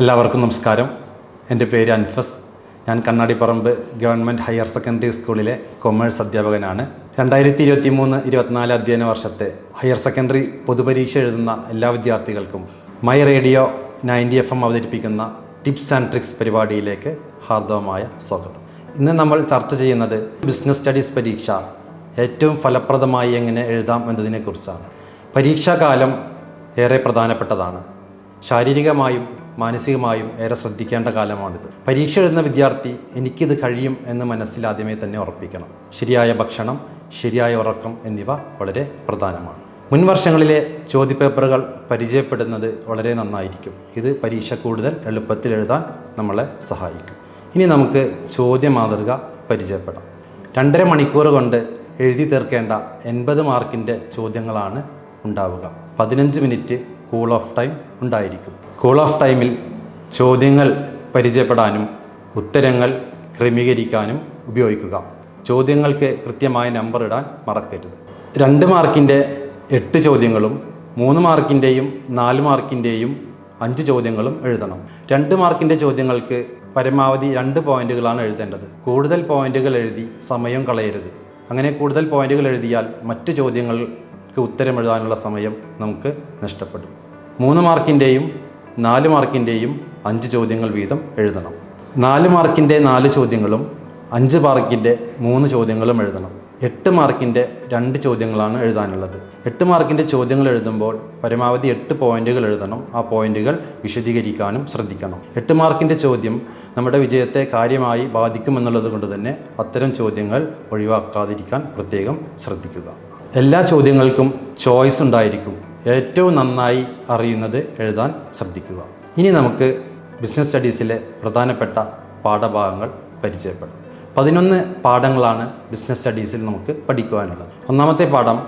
എല്ലാവർക്കും നമസ്കാരം. എന്റെ പേര് അൻഫസ്. ഞാൻ കണ്ണാടിപ്പറമ്പ് ഗവൺമെന്റ് ഹയർ സെക്കൻഡറി സ്കൂളിലെ കൊമേഴ്സ് അധ്യാപകനാണ്. രണ്ടായിരത്തി ഇരുപത്തി മൂന്ന് ഇരുപത്തിനാല് അധ്യയന വർഷത്തെ ഹയർ സെക്കൻഡറി പൊതുപരീക്ഷ എഴുതുന്ന എല്ലാ വിദ്യാർത്ഥികൾക്കും my radio ninety F M അവതരിപ്പിക്കുന്ന ടിപ്സ് ആൻഡ് ട്രിക്സ് പരിപാടിയിലേക്ക് ഹാർദവമായ സ്വാഗതം. ഇന്ന് നമ്മൾ ചർച്ച ചെയ്യുന്നത് ബിസിനസ് സ്റ്റഡീസ് പരീക്ഷ ഏറ്റവും ഫലപ്രദമായി എങ്ങനെ എഴുതാം എന്നതിനെക്കുറിച്ചാണ്. പരീക്ഷാകാലം ഏറെ പ്രധാനപ്പെട്ടതാണ്. ശാരീരികമായും മാനസികമായും ഏറെ ശ്രദ്ധിക്കേണ്ട കാലമാണിത്. പരീക്ഷ എഴുതുന്ന വിദ്യാർത്ഥി എനിക്കിത് കഴിയും എന്ന് മനസ്സിൽ ആദ്യമേ തന്നെ ഉറപ്പിക്കണം. ശരിയായ ഭക്ഷണം ശരിയായ ഉറക്കം എന്നിവ വളരെ പ്രധാനമാണ്. മുൻ വർഷങ്ങളിലെ ചോദ്യപേപ്പറുകൾ പരിചയപ്പെടുന്നത് വളരെ നന്നായിരിക്കും. ഇത് പരീക്ഷ കൂടുതൽ എളുപ്പത്തിൽ എഴുതാൻ നമ്മളെ സഹായിക്കും. ഇനി നമുക്ക് ചോദ്യ മാതൃക പരിചയപ്പെടാം. രണ്ടര മണിക്കൂർ കൊണ്ട് എഴുതി തീർക്കേണ്ട എൺപത് മാർക്കിന്റെ ചോദ്യങ്ങളാണ് ഉണ്ടാവുക. പതിനഞ്ച് മിനിറ്റ് കൂൾ ഓഫ് ടൈം ഉണ്ടായിരിക്കും. കൂൾ ഓഫ് ടൈമിൽ ചോദ്യങ്ങൾ പരിചയപ്പെടാനും ഉത്തരങ്ങൾ ക്രമീകരിക്കാനും ഉപയോഗിക്കുക. ചോദ്യങ്ങൾക്ക് കൃത്യമായ നമ്പർ ഇടാൻ മറക്കരുത്. രണ്ട് മാർക്കിന്റെ എട്ട് ചോദ്യങ്ങളും മൂന്ന് മാർക്കിന്റെയും നാല് മാർക്കിന്റെയും അഞ്ച് ചോദ്യങ്ങളും എഴുതണം. രണ്ട് മാർക്കിന്റെ ചോദ്യങ്ങൾക്ക് പരമാവധി രണ്ട് പോയിന്റുകളാണ് എഴുതേണ്ടത്. കൂടുതൽ പോയിന്റുകൾ എഴുതി സമയം കളയരുത്. അങ്ങനെ കൂടുതൽ പോയിന്റുകൾ എഴുതിയാൽ മറ്റു ചോദ്യങ്ങൾക്ക് ഉത്തരം എഴുതാനുള്ള സമയം നമുക്ക് നഷ്ടപ്പെടും. മൂന്ന് മാർക്കിന്റെയും നാല് മാർക്കിന്റെയും അഞ്ച് ചോദ്യങ്ങൾ വീതം എഴുതണം. നാല് മാർക്കിന്റെ നാല് ചോദ്യങ്ങളും അഞ്ച് മാർക്കിന്റെ മൂന്ന് ചോദ്യങ്ങളും എഴുതണം. എട്ട് മാർക്കിന്റെ രണ്ട് ചോദ്യങ്ങളാണ് എഴുതാനുള്ളത്. എട്ട് മാർക്കിന്റെ ചോദ്യങ്ങൾ എഴുതുമ്പോൾ പരമാവധി എട്ട് പോയിന്റുകൾ എഴുതണം. ആ പോയിന്റുകൾ വിശദീകരിക്കാനും ശ്രദ്ധിക്കണം. എട്ട് മാർക്കിന്റെ ചോദ്യം നമ്മുടെ വിജയത്തെ കാര്യമായി ബാധിക്കുമെന്നുള്ളത് കൊണ്ട് തന്നെ അത്തരം ചോദ്യങ്ങൾ ഒഴിവാക്കാതിരിക്കാൻ പ്രത്യേകം ശ്രദ്ധിക്കുക. എല്ലാ ചോദ്യങ്ങൾക്കും ചോയ്സ് ഉണ്ടായിരിക്കും. ഏറ്റവും നന്നായി അറിയുന്നത് എഴുതാൻ ശ്രദ്ധിക്കുക. ഇനി നമുക്ക് ബിസിനസ് സ്റ്റഡീസിലെ പ്രധാനപ്പെട്ട പാഠഭാഗങ്ങൾ പരിചയപ്പെടാം. പതിനൊന്ന് പാഠങ്ങളാണ് ബിസിനസ് സ്റ്റഡീസിൽ നമുക്ക് പഠിക്കുവാനുള്ളത്. ഒന്നാമത്തെ പാഠം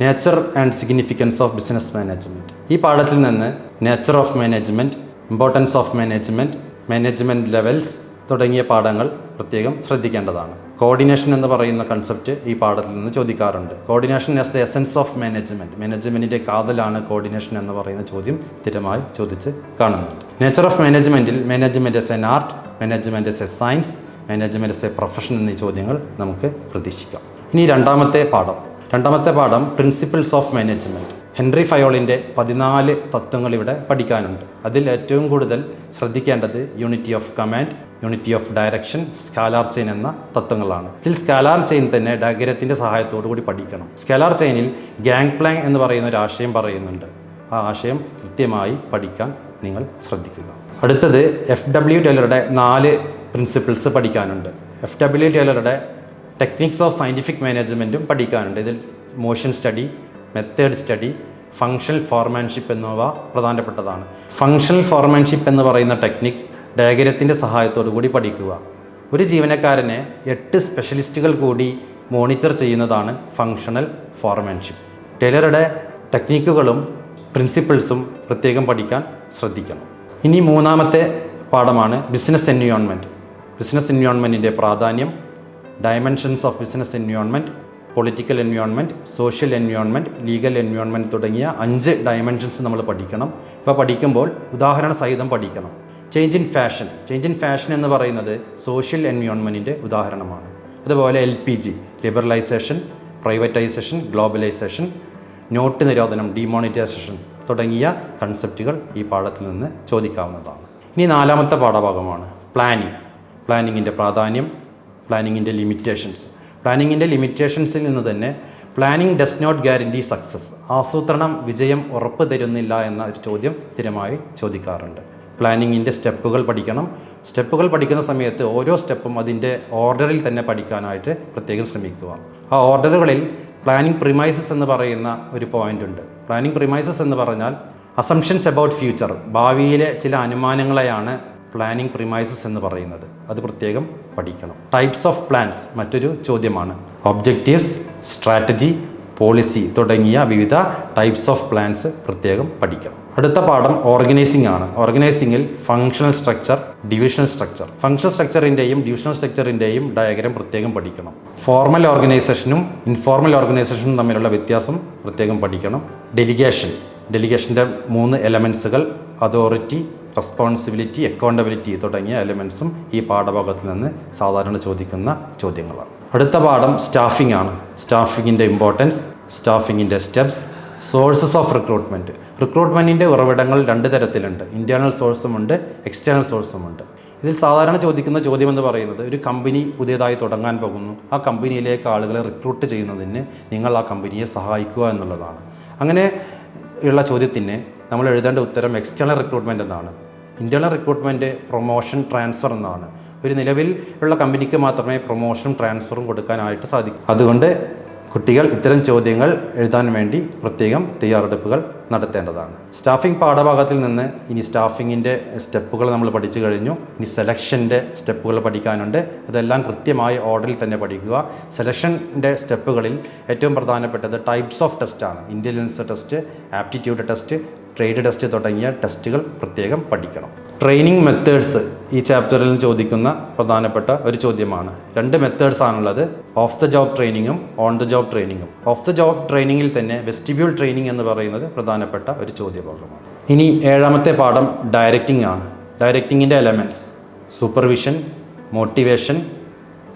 nature and significance of business management ഈ പാഠത്തിൽ നിന്ന് nature of management importance of management management levels തുടങ്ങിയ പാഠങ്ങൾ പ്രത്യേകം ശ്രദ്ധിക്കേണ്ടതാണ്. കോർഡിനേഷൻ എന്ന് പറയുന്ന കൺസെപ്റ്റ് ഈ പാഠത്തിൽ നിന്ന് ചോദിക്കാറുണ്ട്. Coordination as the essence of management മാനേജ്മെന്റിന്റെ കാതലാണ് കോർഡിനേഷൻ എന്ന് പറയുന്ന ചോദ്യം സ്ഥിരമായി ചോദിച്ച് കാണുന്നുണ്ട്. നേച്ചർ ഓഫ് മാനേജ്മെന്റിൽ management as an art management as a science management as a profession എന്നീ ചോദ്യങ്ങൾ നമുക്ക് പ്രതീക്ഷിക്കാം. ഇനി രണ്ടാമത്തെ പാഠം. രണ്ടാമത്തെ പാഠം പ്രിൻസിപ്പിൾസ് ഓഫ് മാനേജ്മെന്റ് ഹെൻറി ഫയോളിന്റെ പതിനാല് തത്വങ്ങൾ ഇവിടെ പഠിക്കാനുണ്ട്. അതിൽ ഏറ്റവും കൂടുതൽ ശ്രദ്ധിക്കേണ്ടത് unity of command unity of direction scalar chain എന്ന തത്വങ്ങളാണ്. ഇതിൽ സ്കാലാർ ചെയിൻ തന്നെ ഡയഗ്രത്തിന്റെ സഹായത്തോടു കൂടി പഠിക്കണം. സ്കാലാർ ചെയിനിൽ ഗാങ് പ്ലാങ് എന്ന് പറയുന്ന ഒരു ആശയം പറയുന്നുണ്ട്. ആ ആശയം കൃത്യമായി പഠിക്കാൻ നിങ്ങൾ ശ്രദ്ധിക്കുക. അടുത്തത് എഫ് ഡബ്ല്യു ടെലറുടെ നാല് പ്രിൻസിപ്പിൾസ് പഠിക്കാനുണ്ട്. എഫ് ഡബ്ല്യു ടെലറുടെ ടെക്നിക്സ് ഓഫ് സയന്റിഫിക് മാനേജ്മെന്റും പഠിക്കാനുണ്ട്. ഇതിൽ motion study method study functional foremanship എന്നിവ പ്രധാനപ്പെട്ടതാണ്. ഫങ്ഷണൽ ഫോർമാൻഷിപ്പ് എന്ന് പറയുന്ന ടെക്നിക് ഡയഗ്രത്തിന്റെ സഹായത്തോടു കൂടി പഠിക്കുക. ഒരു ജീവനക്കാരനെ എട്ട് സ്പെഷ്യലിസ്റ്റുകൾ കൂടി മോണിറ്റർ ചെയ്യുന്നതാണ് ഫങ്ഷണൽ ഫോർമാൻഷിപ്പ് ടൈലറുടെ ടെക്നിക്കുകളും പ്രിൻസിപ്പിൾസും പ്രത്യേകം പഠിക്കാൻ ശ്രദ്ധിക്കണം. ഇനി മൂന്നാമത്തെ പാഠമാണ് ബിസിനസ് എൻവിയോൺമെന്റ് ബിസിനസ് എൻവിയോൺമെന്റിന്റെ പ്രാധാന്യം dimensions of business environment political environment social environment legal environment തുടങ്ങിയ അഞ്ച് ഡയമെൻഷൻസ് നമ്മൾ പഠിക്കണം. ഇപ്പോൾ പഠിക്കുമ്പോൾ ഉദാഹരണ സഹിതം പഠിക്കണം. Change in fashion change in fashion എന്ന് പറയുന്നത് സോഷ്യൽ എൻവയോൺമെന്റിന്റെ ഉദാഹരണമാണ്. അതുപോലെ L P G liberalisation privatisation globalisation note നിരോധനം ഡിമോണിറ്റൈസേഷൻ തുടങ്ങിയ കൺസെപ്റ്റുകൾ ഈ പാഠത്തിൽ നിന്ന് ചോദിക്കാവുന്നതാണ്. ഇനി നാലാമത്തെ പാഠഭാഗമാണ് പ്ലാനിങ് പ്ലാനിങ്ങിന്റെ പ്രാധാന്യം പ്ലാനിങ്ങിന്റെ ലിമിറ്റേഷൻസ് പ്ലാനിങ്ങിന്റെ ലിമിറ്റേഷൻസിൽ നിന്ന് തന്നെ planning does not guarantee success ആസൂത്രണം വിജയം ഉറപ്പ് തരുന്നില്ല എന്ന ഒരു ചോദ്യം സ്ഥിരമായി ചോദിക്കാറുണ്ട്. പ്ലാനിങ്ങിന്റെ സ്റ്റെപ്പുകൾ പഠിക്കണം. സ്റ്റെപ്പുകൾ പഠിക്കുന്ന സമയത്ത് ഓരോ സ്റ്റെപ്പും അതിന്റെ ഓർഡറിൽ തന്നെ പഠിക്കാനായിട്ട് പ്രത്യേകം ശ്രമിക്കുക. ആ ഓർഡറുകളിൽ പ്ലാനിംഗ് പ്രിമൈസസ് എന്ന് പറയുന്ന ഒരു പോയിന്റ് ഉണ്ട്. പ്ലാനിംഗ് പ്രിമൈസസ് എന്ന് പറഞ്ഞാൽ അസംഷൻസ് അബൌട്ട് ഫ്യൂച്ചർ ഭാവിയിലെ ചില അനുമാനങ്ങളെയാണ് പ്ലാനിങ് പ്രിമൈസസ് എന്ന് പറയുന്നത്. അത് പ്രത്യേകം പഠിക്കണം. ടൈപ്സ് ഓഫ് പ്ലാൻസ് മറ്റൊരു ചോദ്യമാണ്. ഒബ്ജക്റ്റീവ്സ് സ്ട്രാറ്റജി പോളിസി തുടങ്ങിയ വിവിധ ടൈപ്സ് ഓഫ് പ്ലാൻസ് പ്രത്യേകം പഠിക്കണം. അടുത്ത പാഠം ഓർഗനൈസിംഗ് ആണ്. ഓർഗനൈസിങ്ങിൽ functional structure divisional structure functional സ്ട്രക്ചറിന്റെയും divisional സ്ട്രക്ചറിന്റെയും ഡയഗ്രാം പ്രത്യേകം പഠിക്കണം. ഫോർമൽ ഓർഗനൈസേഷനും ഇൻഫോർമൽ ഓർഗനൈസേഷനും തമ്മിലുള്ള വ്യത്യാസം പ്രത്യേകം പഠിക്കണം. ഡെലിഗേഷൻ ഡെലിഗേഷന്റെ മൂന്ന് എലമെൻസുകൾ അതോറിറ്റി റെസ്പോൺസിബിലിറ്റി അക്കൗണ്ടബിലിറ്റി തുടങ്ങിയ എലിമെൻസും ഈ പാഠഭാഗത്തിൽ നിന്ന് സാധാരണ ചോദിക്കുന്ന ചോദ്യങ്ങളാണ്. അടുത്ത പാഠം സ്റ്റാഫിംഗ് ആണ്. സ്റ്റാഫിങ്ങിന്റെ ഇമ്പോർട്ടൻസ് സ്റ്റാഫിങ്ങിന്റെ സ്റ്റെപ്സ് സോഴ്സസ് ഓഫ് റിക്രൂട്ട്മെന്റ് റിക്രൂട്ട്മെന്റിന്റെ ഉറവിടങ്ങൾ രണ്ട് തരത്തിലുണ്ട്. ഇന്റേർണൽ സോഴ്സും ഉണ്ട് എക്സ്റ്റേണൽ സോഴ്സും ഉണ്ട്. ഇതിൽ സാധാരണ ചോദിക്കുന്ന ചോദ്യം എന്ന് പറയുന്നത് ഒരു കമ്പനി പുതിയതായി തുടങ്ങാൻ പോകുന്നു. ആ കമ്പനിയിലേക്ക് ആളുകളെ റിക്രൂട്ട് ചെയ്യുന്നതിന് നിങ്ങൾ ആ കമ്പനിയെ സഹായിക്കുക എന്നുള്ളതാണ്. അങ്ങനെ ഉള്ള ചോദ്യത്തിന് നമ്മൾ എഴുതേണ്ട ഉത്തരം എക്സ്റ്റേണൽ റിക്രൂട്ട്മെന്റ് എന്നാണ്. ഇന്റേർണൽ റിക്രൂട്ട്മെന്റ് പ്രൊമോഷൻ ട്രാൻസ്ഫർ എന്നാണ്. ഒരു നിലവിൽ ഉള്ള കമ്പനിക്ക് മാത്രമേ പ്രൊമോഷനും ട്രാൻസ്ഫറും കൊടുക്കാനായിട്ട് സാധിക്കൂ. അതുകൊണ്ട് കുട്ടികൾ ഇത്തരം ചോദ്യങ്ങൾ എഴുതാൻ വേണ്ടി പ്രത്യേകം തയ്യാറെടുപ്പുകൾ നടത്തേണ്ടതാണ്. സ്റ്റാഫിംഗ് പാഠഭാഗത്തിൽ നിന്ന് ഇനി സ്റ്റാഫിങ്ങിന്റെ സ്റ്റെപ്പുകൾ നമ്മൾ പഠിച്ചു കഴിഞ്ഞു. ഇനി സെലക്ഷന്റെ സ്റ്റെപ്പുകൾ പഠിക്കാനുണ്ട്. അതെല്ലാം കൃത്യമായി ഓർഡറിൽ തന്നെ പഠിക്കുക. സെലക്ഷന്റെ സ്റ്റെപ്പുകളിൽ ഏറ്റവും പ്രധാനപ്പെട്ടത് ടൈപ്സ് ഓഫ് ടെസ്റ്റാണ് intelligence test aptitude test trade test തുടങ്ങിയ ടെസ്റ്റുകൾ പ്രത്യേകം പഠിക്കണം. ട്രെയിനിങ് മെത്തേഡ്സ് ഈ ചാപ്റ്ററിൽ ചോദിക്കുന്ന പ്രധാനപ്പെട്ട ഒരു ചോദ്യമാണ്. രണ്ട് മെത്തേഡ്സ് ആണുള്ളത്. ഓഫ് ദ ജോബ് ട്രെയിനിങ്ങും ഓൺ ദ ജോബ് ട്രെയിനിങ്ങും ഓഫ് ദ ജോബ് ട്രെയിനിങ്ങിൽ തന്നെ വെസ്റ്റിബ്യൂൾ ട്രെയിനിങ് എന്ന് പറയുന്നത് പ്രധാനപ്പെട്ട ഒരു ചോദ്യഭാഗമാണ് ഇനി ഏഴാമത്തെ പാഠം ഡയറക്റ്റിംഗ് ആണ്. ഡയറക്റ്റിങ്ങിന്റെ elements supervision motivation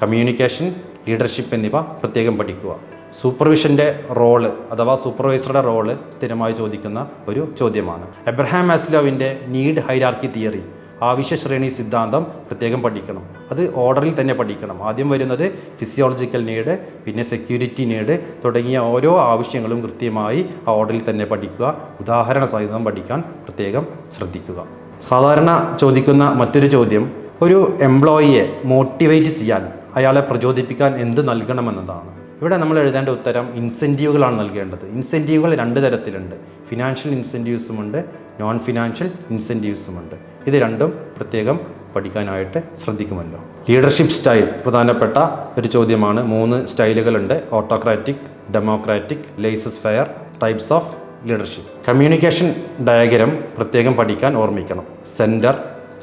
communication leadership എന്നിവ പ്രത്യേകം പഠിക്കുക. സൂപ്പർവിഷന്റെ റോൾ അഥവാ സൂപ്പർവൈസറുടെ റോൾ സ്ഥിരമായി ചോദിക്കുന്ന ഒരു ചോദ്യമാണ്. എബ്രഹാം മാസ്ലോവിന്റെ നീഡ് ഹൈരാർക്കി തിയറി ആവശ്യ ശ്രേണി സിദ്ധാന്തം പ്രത്യേകം പഠിക്കണം. അത് ഓർഡറിൽ തന്നെ പഠിക്കണം. ആദ്യം വരുന്നത് ഫിസിയോളജിക്കൽ നീഡ് പിന്നെ സെക്യൂരിറ്റി നീഡ് തുടങ്ങിയ ഓരോ ആവശ്യങ്ങളും കൃത്യമായി ആ ഓർഡറിൽ തന്നെ പഠിക്കുക ഉദാഹരണ സഹിതം പഠിക്കാൻ പ്രത്യേകം ശ്രദ്ധിക്കുക. സാധാരണ ചോദിക്കുന്ന മറ്റൊരു ചോദ്യം ഒരു എംപ്ലോയിയെ മോട്ടിവേറ്റ് ചെയ്യാൻ അയാളെ പ്രചോദിപ്പിക്കാൻ എന്ത് നൽകണമെന്നതാണ്. ഇവിടെ നമ്മൾ എഴുതേണ്ട ഉത്തരം ഇൻസെന്റീവുകളാണ് നൽകേണ്ടത്. ഇൻസെന്റീവുകൾ രണ്ട് തരത്തിലുണ്ട്. ഫിനാൻഷ്യൽ ഇൻസെന്റീവ്സും ഉണ്ട് നോൺ ഫിനാൻഷ്യൽ ഇൻസെന്റീവ്സും ഉണ്ട്. ഇത് രണ്ടും പ്രത്യേകം പഠിക്കാനായിട്ട് ശ്രദ്ധിക്കുമല്ലോ. ലീഡർഷിപ്പ് സ്റ്റൈൽ പ്രധാനപ്പെട്ട ഒരു ചോദ്യമാണ്. മൂന്ന് സ്റ്റൈലുകളുണ്ട്. Autocratic democratic laissez faire types of leadership communication diagram പ്രത്യേകം പഠിക്കാൻ ഓർമ്മിക്കണം. സെന്റർ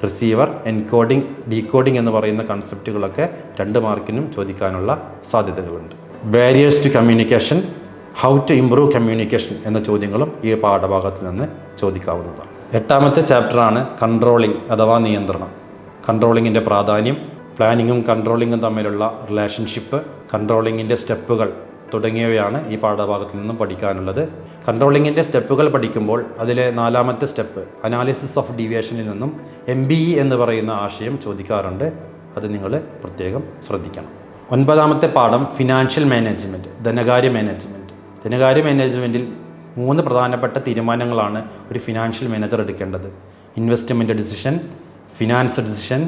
റിസീവർ എൻകോഡിംഗ് ഡീകോഡിംഗ് എന്ന് പറയുന്ന കൺസെപ്റ്റുകളൊക്കെ രണ്ട് മാർക്കിനും ചോദിക്കാനുള്ള സാധ്യതകളുണ്ട്. Barriers to communication how to improve communication എന്ന ചോദ്യങ്ങളും ഈ പാഠഭാഗത്തിൽ നിന്ന് ചോദിക്കാവുന്നതാണ്. എട്ടാമത്തെ ചാപ്റ്ററാണ് കൺട്രോളിംഗ് അഥവാ നിയന്ത്രണം. കൺട്രോളിങ്ങിന്റെ പ്രാധാന്യം പ്ലാനിങ്ങും കൺട്രോളിങ്ങും തമ്മിലുള്ള റിലേഷൻഷിപ്പ് കൺട്രോളിങ്ങിന്റെ സ്റ്റെപ്പുകൾ തുടങ്ങിയവയാണ് ഈ പാഠഭാഗത്തിൽ നിന്നും പഠിക്കാനുള്ളത്. കൺട്രോളിങ്ങിന്റെ സ്റ്റെപ്പുകൾ പഠിക്കുമ്പോൾ അതിലെ നാലാമത്തെ സ്റ്റെപ്പ് അനാലിസിസ് ഓഫ് ഡീവിയേഷനിൽ നിന്നും എം ഇ എന്ന് പറയുന്ന ആശയം ചോദിക്കാറുണ്ട്. അത് നിങ്ങൾ പ്രത്യേകം ശ്രദ്ധിക്കണം. ഒൻപതാമത്തെ പാഠം ഫിനാൻഷ്യൽ മാനേജ്മെന്റ് ധനകാര്യ മാനേജ്മെന്റ് ധനകാര്യ മാനേജ്മെന്റിൽ മൂന്ന് പ്രധാനപ്പെട്ട തീരുമാനങ്ങളാണ് ഒരു ഫിനാൻഷ്യൽ മാനേജർ എടുക്കേണ്ടത്. Investment decision finance decision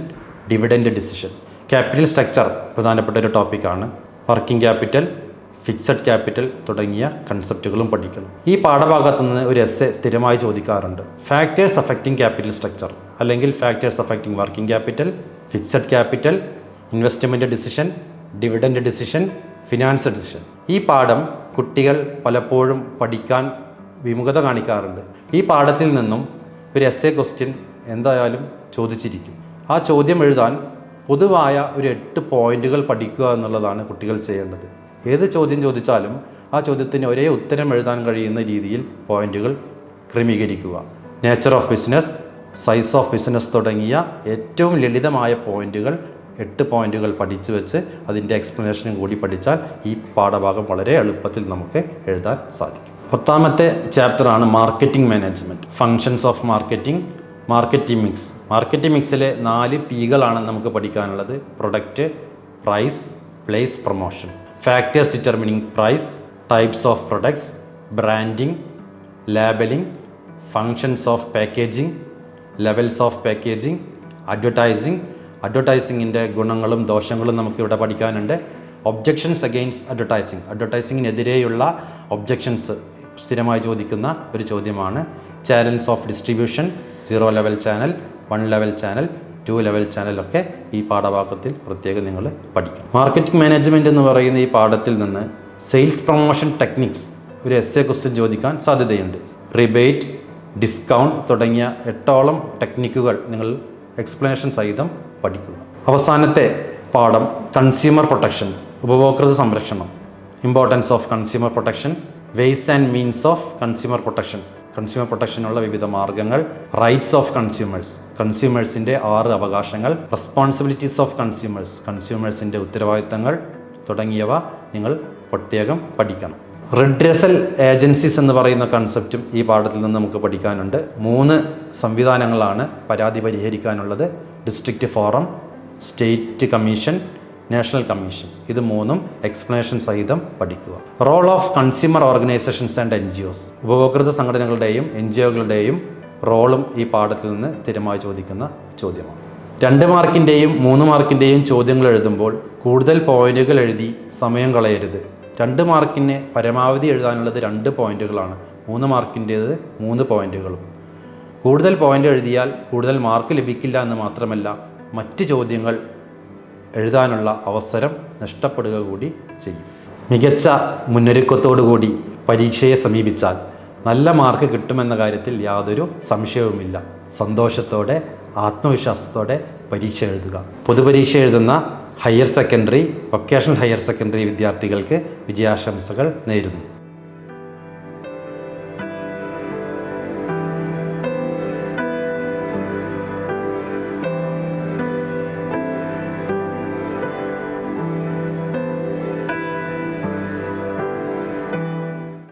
dividend decision capital structure പ്രധാനപ്പെട്ട ഒരു ടോപ്പിക്കാണ് വർക്കിംഗ് ക്യാപിറ്റൽ ഫിക്സഡ് ക്യാപിറ്റൽ തുടങ്ങിയ കൺസെപ്റ്റുകളും പഠിക്കണം. ഈ പാഠഭാഗത്തു നിന്ന് ഒരു എസ് എ സ്ഥിരമായി ചോദിക്കാറുണ്ട്. ഫാക്ടേഴ്സ് അഫക്റ്റിംഗ് ക്യാപിറ്റൽ സ്ട്രക്ചർ അല്ലെങ്കിൽ factors affecting working capital fixed capital investment decision dividend decision finance decision ഈ പാഠം കുട്ടികൾ പലപ്പോഴും പഠിക്കാൻ വിമുഖത കാണിക്കാറുണ്ട്. ഈ പാഠത്തിൽ നിന്നും ഒരു എസ് എ ക്വസ്റ്റ്യൻ എന്തായാലും ചോദിച്ചിരിക്കും. ആ ചോദ്യം എഴുതാൻ പൊതുവായ ഒരു എട്ട് പോയിന്റുകൾ പഠിക്കുക എന്നുള്ളതാണ് കുട്ടികൾ ചെയ്യേണ്ടത്. ഏത് ചോദ്യം ചോദിച്ചാലും ആ ചോദ്യത്തിന് ഒരേ ഉത്തരം എഴുതാൻ കഴിയുന്ന രീതിയിൽ പോയിന്റുകൾ ക്രമീകരിക്കുക. Nature of business size of business തുടങ്ങിയ ഏറ്റവും ലളിതമായ പോയിന്റുകൾ എട്ട് പോയിന്റുകൾ പഠിച്ചു വെച്ച് അതിന്റെ എക്സ്പ്ലനേഷനും കൂടി പഠിച്ചാൽ ഈ പാഠഭാഗം വളരെ എളുപ്പത്തിൽ നമുക്ക് എഴുതാൻ സാധിക്കും. പത്താമത്തെ ചാപ്റ്ററാണ് marketing management. Functions of marketing marketing mix. Marketing മിക്സിലെ നാല് പീകളാണ് നമുക്ക് പഠിക്കാനുള്ളത്. Product price place promotion. Factors determining price types of products branding labelling functions of packaging levels of packaging advertising അഡ്വർടൈസിങ്ങിന്റെ ഗുണങ്ങളും ദോഷങ്ങളും നമുക്കിവിടെ പഠിക്കാനുണ്ട്. ഒബ്ജക്ഷൻസ് അഗെയിൻസ്റ്റ് അഡ്വർടൈസിങ് അഡ്വർടൈസിങ്ങിനെതിരെയുള്ള ഒബ്ജക്ഷൻസ് സ്ഥിരമായി ചോദിക്കുന്ന ഒരു ചോദ്യമാണ്. Channels of distribution zero level channel one level channel two level ചാനലൊക്കെ ഈ പാഠഭാഗത്തിൽ പ്രത്യേകം നിങ്ങൾ പഠിക്കും മാർക്കറ്റിംഗ് മാനേജ്മെന്റ് എന്ന് പറയുന്ന ഈ പാഠത്തിൽ നിന്ന് സെയിൽസ് പ്രൊമോഷൻ ടെക്നിക്സ് ഒരു എസ് എ ക്വസ്റ്റ്യൻ ചോദിക്കാൻ സാധ്യതയുണ്ട്. റിബേറ്റ് ഡിസ്കൗണ്ട് തുടങ്ങിയ എട്ടോളം ടെക്നിക്കുകൾ നിങ്ങൾ എക്സ്പ്ലനേഷൻ സഹിതം പഠിക്കുക. അവസാനത്തെ പാഠം കൺസ്യൂമർ പ്രൊട്ടക്ഷൻ ഉപഭോക്തൃ സംരക്ഷണം. Importance of consumer protection ways and means of consumer protection consumer പ്രൊട്ടക്ഷനുള്ള വിവിധ മാർഗങ്ങൾ റൈറ്റ്സ് ഓഫ് കൺസ്യൂമേഴ്സ് കൺസ്യൂമേഴ്സിന്റെ ആറ് അവകാശങ്ങൾ റെസ്പോൺസിബിലിറ്റീസ് ഓഫ് കൺസ്യൂമേഴ്സ് കൺസ്യൂമേഴ്സിന്റെ ഉത്തരവാദിത്തങ്ങൾ തുടങ്ങിയവ നിങ്ങൾ പ്രത്യേകം പഠിക്കണം. റിഡ്രസൽ ഏജൻസീസ് എന്ന് പറയുന്ന കൺസെപ്റ്റും ഈ പാഠത്തിൽ നിന്ന് നമുക്ക് പഠിക്കാനുണ്ട്. മൂന്ന് സംവിധാനങ്ങളാണ് പരാതി പരിഹരിക്കാനുള്ളത്. District forum state commission national commission ഇത് മൂന്നും എക്സ്പ്ലനേഷൻ സഹിതം പഠിക്കുക. Role of consumer organisations and N G Os ഉപഭോക്തൃ സംഘടനകളുടെയും എൻ ജി ഒകളുടെയും റോളും ഈ പാഠത്തിൽ നിന്ന് സ്ഥിരമായി ചോദിക്കുന്ന ചോദ്യമാണ്. രണ്ട് മാർക്കിന്റെയും മൂന്ന് മാർക്കിന്റെയും ചോദ്യങ്ങൾ എഴുതുമ്പോൾ കൂടുതൽ പോയിന്റുകൾ എഴുതി സമയം കളയരുത്. രണ്ട് മാർക്കിന് പരമാവധി എഴുതാനുള്ളത് രണ്ട് പോയിന്റുകളാണ് മൂന്ന് മാർക്കിന്റേത് മൂന്ന് പോയിന്റുകളും കൂടുതൽ പോയിന്റ് എഴുതിയാൽ കൂടുതൽ മാർക്ക് ലഭിക്കില്ല എന്ന് മാത്രമല്ല മറ്റ് ചോദ്യങ്ങൾ എഴുതാനുള്ള അവസരം നഷ്ടപ്പെടുക കൂടി ചെയ്യും. മികച്ച മുന്നൊരുക്കത്തോടുകൂടി പരീക്ഷയെ സമീപിച്ചാൽ നല്ല മാർക്ക് കിട്ടുമെന്ന കാര്യത്തിൽ യാതൊരു സംശയവുമില്ല. സന്തോഷത്തോടെ ആത്മവിശ്വാസത്തോടെ പരീക്ഷ എഴുതുക. പൊതുപരീക്ഷ എഴുതുന്ന higher secondary vocational higher secondary വിദ്യാർത്ഥികൾക്ക് വിജയാശംസകൾ നേരുന്നു.